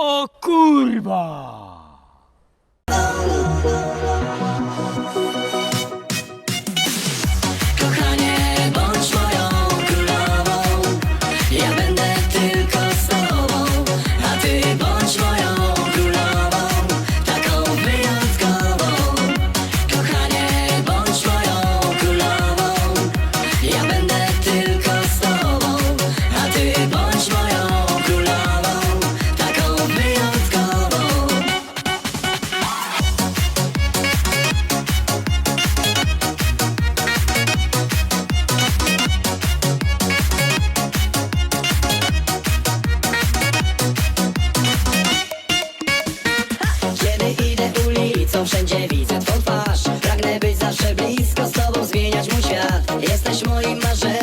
O kurwa! wszędzie widzę twą twarz. Pragnę być zawsze blisko z tobą, zmieniać mój świat. Jesteś moim marzeniem.